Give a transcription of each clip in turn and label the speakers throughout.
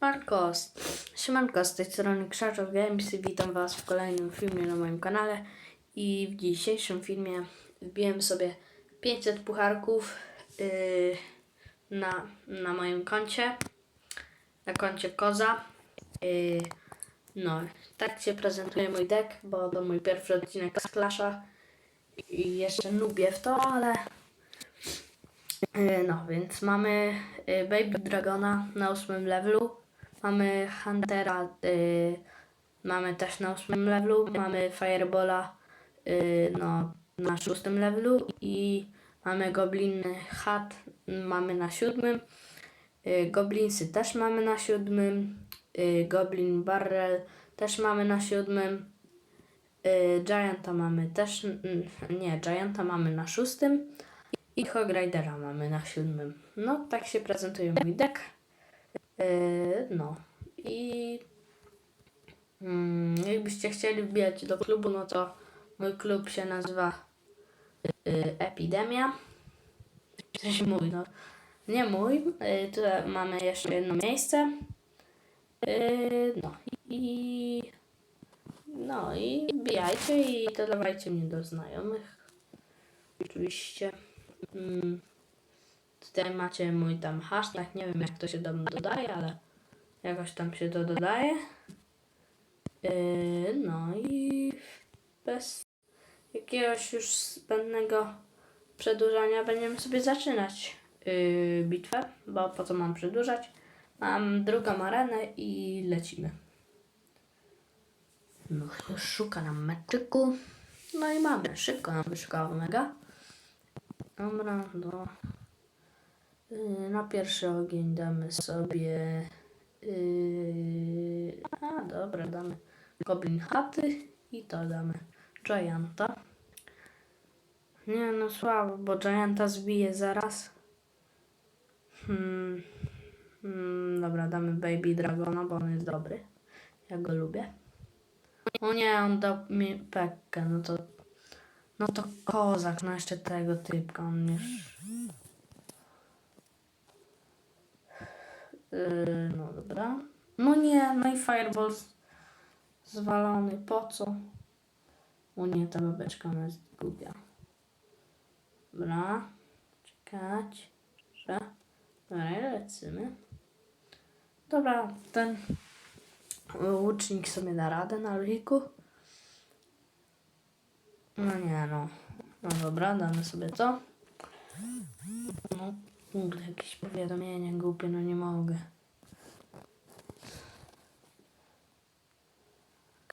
Speaker 1: Siemanko, siemanko, z tej strony Krzaczow Games. Witam Was w kolejnym filmie na moim kanale. I w dzisiejszym filmie wbiłem sobie 500 pucharków yy, na, na moim koncie, na koncie Koza. Yy, no, tak się prezentuje mój deck, bo to mój pierwszy odcinek z Clasha. I jeszcze lubię w to, ale Yy, No, więc mamy yy, Baby Dragona na ósmym levelu, mamy Huntera, yy, mamy też na ósmym levelu, mamy Firebola yy, no, na szóstym levelu i mamy Goblin Hat, mamy na siódmym, yy, Goblinsy też mamy na siódmym, yy, Goblin Barrel też mamy na siódmym, yy, Gianta mamy też, nie, Gianta mamy na szóstym, i Hog Ridera mamy na siódmym. No, tak się prezentuje mój deck. Yy, no i mm, jakbyście chcieli wbijać do klubu, no to mój klub się nazywa yy, Epidemia. Coś mój, no. Nie mój. Yy, tutaj mamy jeszcze jedno miejsce. No i no i wbijajcie i dodawajcie mnie do znajomych. Oczywiście. Tutaj macie mój tam hashtag, nie wiem jak to się do mnie dodaje, ale jakoś tam się to dodaje. Yy, no i bez jakiegoś już zbędnego przedłużania będziemy sobie zaczynać yy, bitwę, bo po co mam przedłużać? Mam drugą arenę i lecimy. No szuka nam meczyku. No i mamy, szybko nam wyszukało mega. Dobra, no. Yy, Na pierwszy ogień damy sobie. Yy, a dobra, damy Goblin Chaty i to damy Gianta. Nie no słabo, bo Gianta zbije zaraz. Hmm. Hmm, dobra, damy Baby Dragona, bo on jest dobry. Ja go lubię. O nie, on dał mi Pekkę, no to no to kozak, no jeszcze tego typka, on już... Yy, no dobra. No nie, no i Fireball zwalony, po co? O nie, ta babeczka ona jest głupia. Dobra, czekać. Dobra, i lecimy. Dobra, ten łucznik sobie da radę na luziku. No nie no. No dobra, damy sobie to. No, kurde, jakieś powiadomienie głupie, no nie mogę.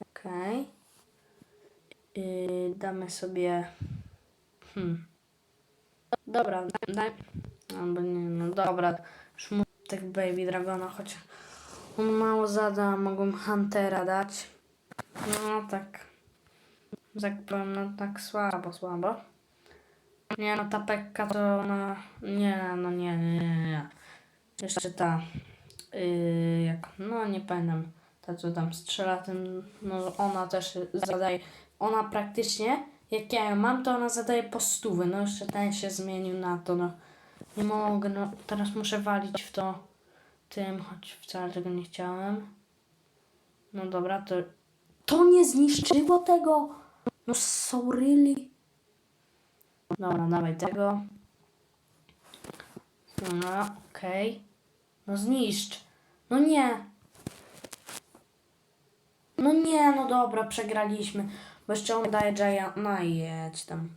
Speaker 1: Okej. Yy, damy sobie... Hmm. Dobra, daj... Albo nie, no dobra. Już tak Baby Dragona, choć on mało zada, mogą Huntera dać. No tak tak powiem, no tak słabo, słabo. Nie no, ta pekka to ona... Nie, no nie, nie, nie, nie. Jeszcze ta... Yy, jak... No nie pamiętam. Ta co tam strzela tym... No ona też zadaje... Ona praktycznie, jak ja ją mam, to ona zadaje po stówy. No jeszcze ten się zmienił na to, no. Nie mogę, no. Teraz muszę walić w to tym, choć wcale tego nie chciałem. No dobra, to... To nie zniszczyło tego! No so really? Dobra, dawaj tego. No, okej. No zniszcz. No nie. No nie, no dobra, przegraliśmy. Bo jeszcze on daje Giant... No jedź tam.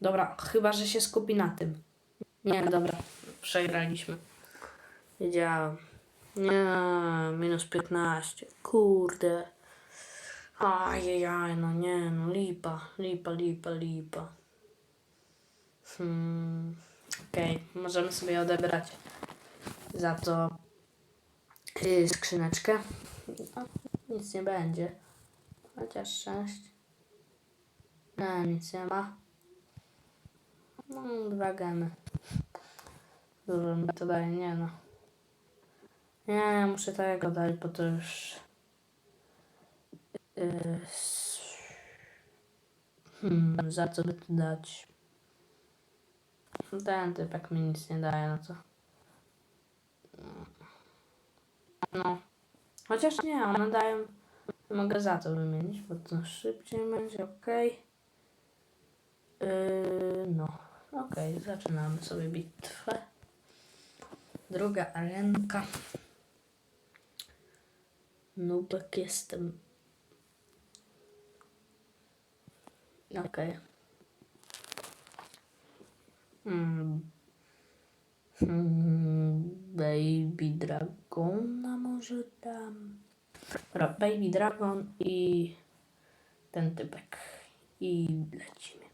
Speaker 1: Dobra, chyba, że się skupi na tym. Nie, dobra, przegraliśmy. Wiedziałem. Nie, minus 15. Kurde. Ajajaj, no nie, no lipa, lipa, lipa, lipa. Hmm. Okej, możemy sobie odebrać za to yy, skrzyneczkę. No, nic nie będzie. Chociaż sześć. Nie, nic nie ma. No, dwa gemy. Dużo mi to daje, nie no. Nie, ja muszę tego dać, bo to już... S- Hmm, za co by to dać? Ten typek mi nic nie daje, no to... No. Chociaż nie, one dają... Mogę za to wymienić, bo to szybciej będzie, ok. Yy, no, okej, zaczynamy sobie bitwę. Druga arenka. Nubek jestem. Okej. Hmm. Hmm, Baby Dragona może dam. Dobra, Baby Dragon i ten typek. I lecimy.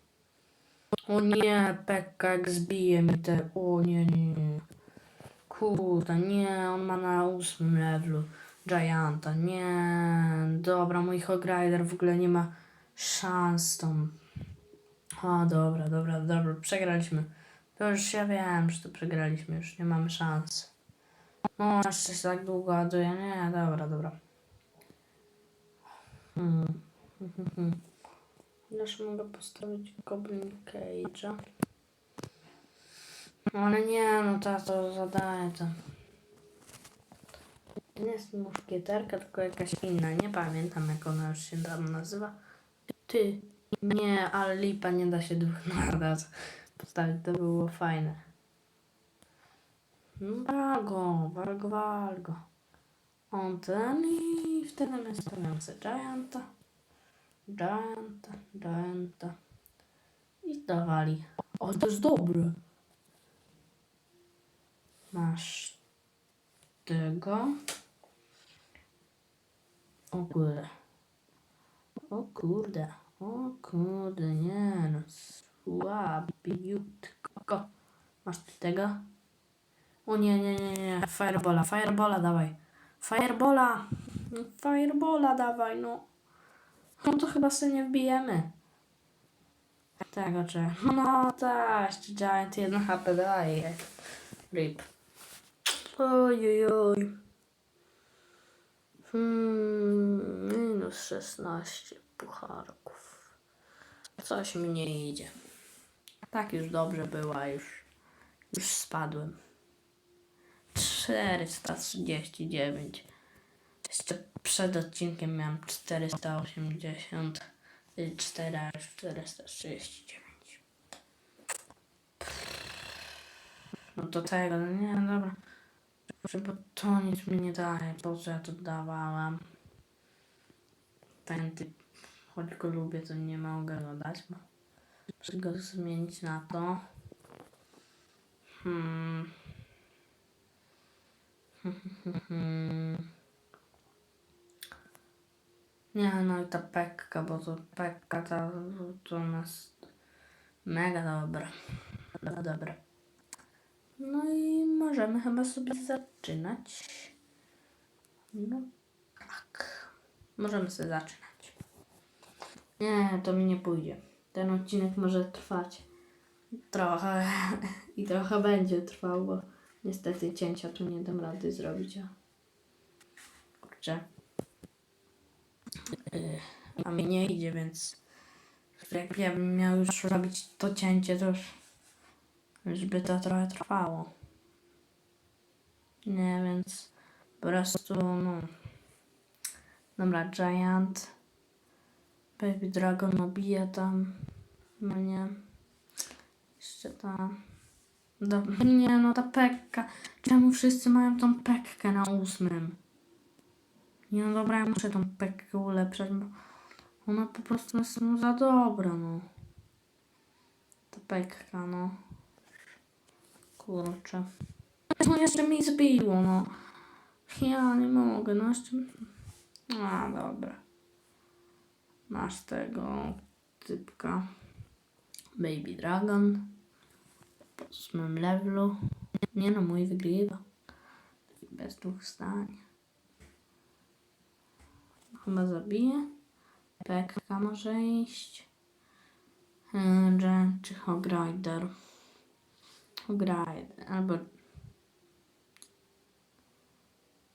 Speaker 1: O nie, Pekka jak zbije mi te... O nie, nie, nie. Kurde, nie, on ma na ósmym levelu Gianta, nie. Dobra, mój Hogrider w ogóle nie ma szans tą... O, dobra, dobra, dobra, przegraliśmy. To już ja wiem, że to przegraliśmy, już nie mamy szans. No, jeszcze się tak długo ładuje, nie, dobra, dobra. Hmm. Też mogę postawić Goblin Cage'a. No, Ale nie, no to to zadaje to. To nie jest muszkieterka, tylko jakaś inna. Nie pamiętam jak ona już się tam nazywa. Ty. Nie, ale lipa nie da się dwóch naraz postawić. To było fajne. No Walgo, walgo, walgo. On ten i wtedy my stawiamy sobie Gianta. Gianta, Gianta. I dawali. O, to jest dobre. Masz tego. O kurde. O kurde. O kurde, nie no. Słabiutko. Masz tego? O nie, nie, nie, nie. Firebola, firebola dawaj. Firebola. Firebola dawaj, no. No to chyba sobie nie wbijemy. Tego czy. No tak, Giant 1 HP daje. Rip. Ojojoj. Hmm, minus 16 pucharków. Coś mi nie idzie. Tak już dobrze była, już, już spadłem. 439. Jeszcze przed odcinkiem miałem 484, a już 439. No do tego, no nie, dobra. Bo to nic mi nie daje, po co ja to dawałam. Ten typ, choć go lubię, to nie mogę go dać, bo muszę go zmienić na to. Hmm. Nie, no i ta pekka, bo to pekka ta, to nas mega dobra. Dobra, dobra. No i możemy chyba sobie zaczynać. No tak. Możemy sobie zaczynać. Nie, to mi nie pójdzie. Ten odcinek może trwać trochę i trochę będzie trwał, bo niestety cięcia tu nie dam rady zrobić. A... Kurczę. Yy, a mi nie idzie, więc jak ja miał już robić to cięcie, to już, już by to trochę trwało. Nie, więc po prostu, no. Dobra, Giant. Baby Dragon nabija tam. No nie. Jeszcze ta. Dobra, nie no, ta pekka. Czemu wszyscy mają tą pekkę na ósmym? Nie no dobra, ja muszę tą pekkę ulepszać, bo ona po prostu jest no, za dobra, no. Ta pekka, no. Kurczę. No jeszcze mi zbiło, no. Ja nie mogę, no jeszcze... A, dobra. Masz tego typka. Baby Dragon. Po ósmym levelu. Nie no, mój wygrywa. Bez dwóch zdań. Chyba zabiję. Pekka może iść. Czy Hogrider. Hogrider. Albo...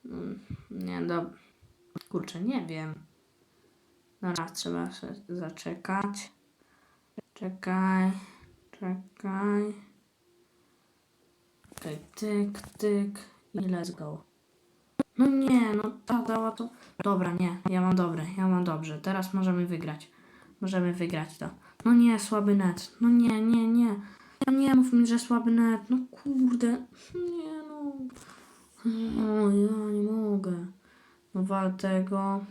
Speaker 1: Mm, Nie, dobra. Kurczę, nie wiem. Dobra, trzeba się zaczekać. Czekaj, czekaj. Okej, tyk, tyk i let's go. No nie, no ta dała to. Dobra, nie, ja mam dobre, ja mam dobrze. Teraz możemy wygrać. Możemy wygrać to. No nie, słaby net. No nie, nie, nie. No nie mów mi, że słaby net. No kurde. Nie no. O, ja nie mogę. No wal tego.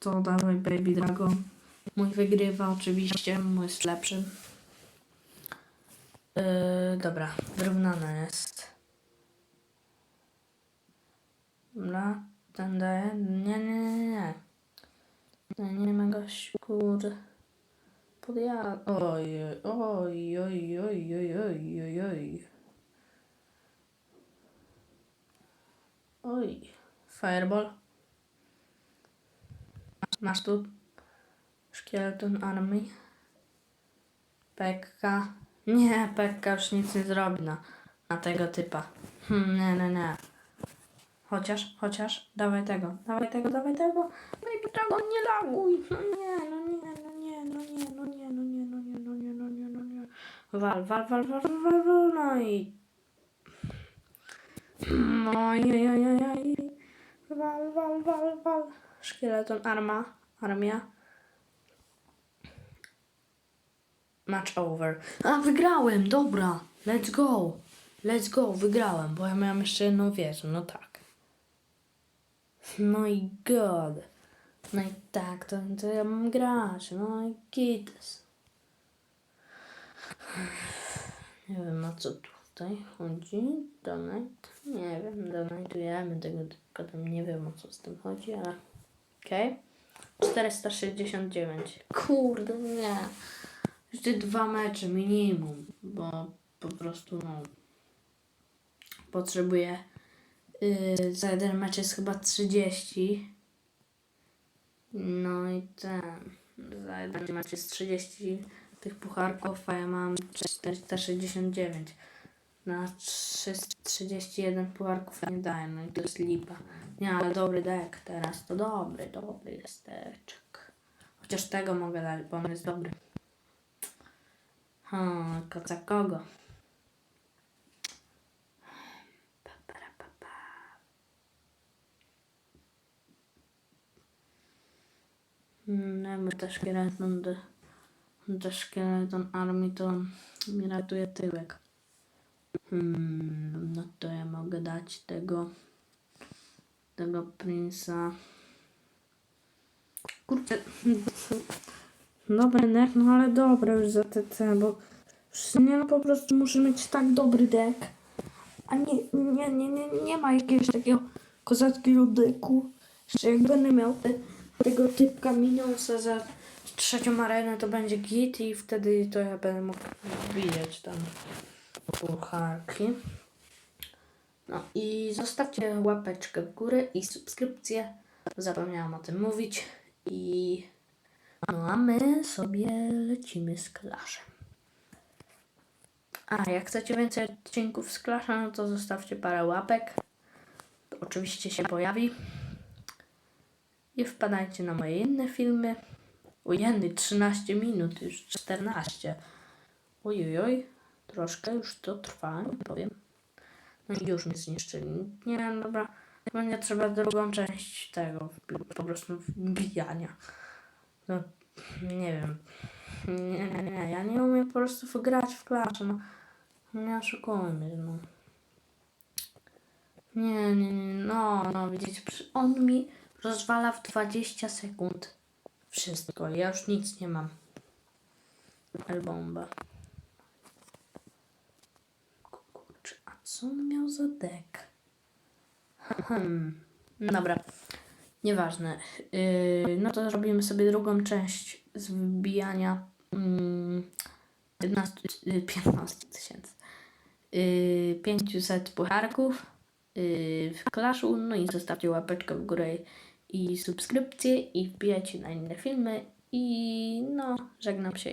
Speaker 1: To dawaj Baby Dragon. Mój wygrywa oczywiście, mój jest lepszy. Yy, dobra, wyrównane jest. Dobra, ten daje. Nie, nie, nie, nie. Nie, nie ma gościu, kurde. Podja... Oj, oj, oj, oj, oj, oj, oj, oj. Oj. Fireball. Masz tu Skeleton Army. Pekka. Nie, Pekka już nic nie zrobi na, na tego typa. Hmm, nie, nie, nie. Chociaż, chociaż, dawaj tego, dawaj tego, dawaj tego. Baby Dragon, nie laguj. No nie, no nie, no nie, no nie, no nie, no nie, no nie, no nie, no nie, no nie. Wal, wal, wal, wal, wal, wal, no i... No i, oj, oj, oj, oj. Wal, wal, wal, wal. Szkieleton, arma, armia. Match over. A, wygrałem, dobra. Let's go. Let's go, wygrałem, bo ja miałem jeszcze jedną wieżę, no tak. No i god. No i tak, to, to ja mam grać, no i gites. Nie wiem o co tutaj chodzi. Donate. Nie wiem, donatujemy tego tylko tam nie wiem o co z tym chodzi, ale okej. 469. Kurde, nie. Jeszcze dwa mecze minimum, bo po prostu no potrzebuję yy, za jeden mecz jest chyba 30. No i ten za jeden mecz jest 30 tych pucharków, a ja mam 469. Na 3, 31 pucharków nie daję, no i to jest lipa. Nie, ale dobry deck teraz, to dobry, dobry jest deczek. Chociaż tego mogę dać, bo on jest dobry. Hmm, koca kogo? Pa. Mm, też szkieleton, też szkieleton armii to mi ratuje tyłek. Hmm, no to ja mogę dać tego tego princa. Kurczę. Dobry deck, no ale dobre już za TC, bo nie no po prostu muszę mieć tak dobry deck. A nie, nie, nie, nie, nie ma jakiegoś takiego kozackiego deku. Jeszcze jak będę miał te, tego typka minionsa za trzecią arenę, to będzie git i wtedy to ja będę mógł wbijać tam pucharki. No i zostawcie łapeczkę w górę i subskrypcję. Zapomniałam o tym mówić. I no a my sobie lecimy z Clashem. A jak chcecie więcej odcinków z Clasha, no to zostawcie parę łapek. To oczywiście się pojawi. I wpadajcie na moje inne filmy. Ujeny 13 minut, już 14. Ojojoj, troszkę już to trwa, nie powiem. No już mnie zniszczyli. Nie, no dobra. Będzie trzeba drugą część tego, po prostu wbijania. No, nie wiem. Nie, nie, nie. Ja nie umiem po prostu grać w klasze, no. Nie oszukujmy, no. Nie, nie, nie, no, no, widzicie, on mi rozwala w 20 sekund wszystko. Ja już nic nie mam. Elbomba. Kurczę, a co on miał za deck? Hmm. Dobra. Nieważne. Yy, no to zrobimy sobie drugą część z wbijania mm, 15, yy, 15 tysięcy. Yy, 500 pucharków yy, w Clashu. No i zostawcie łapeczkę w górę i subskrypcję i wbijajcie na inne filmy. I no, żegnam się.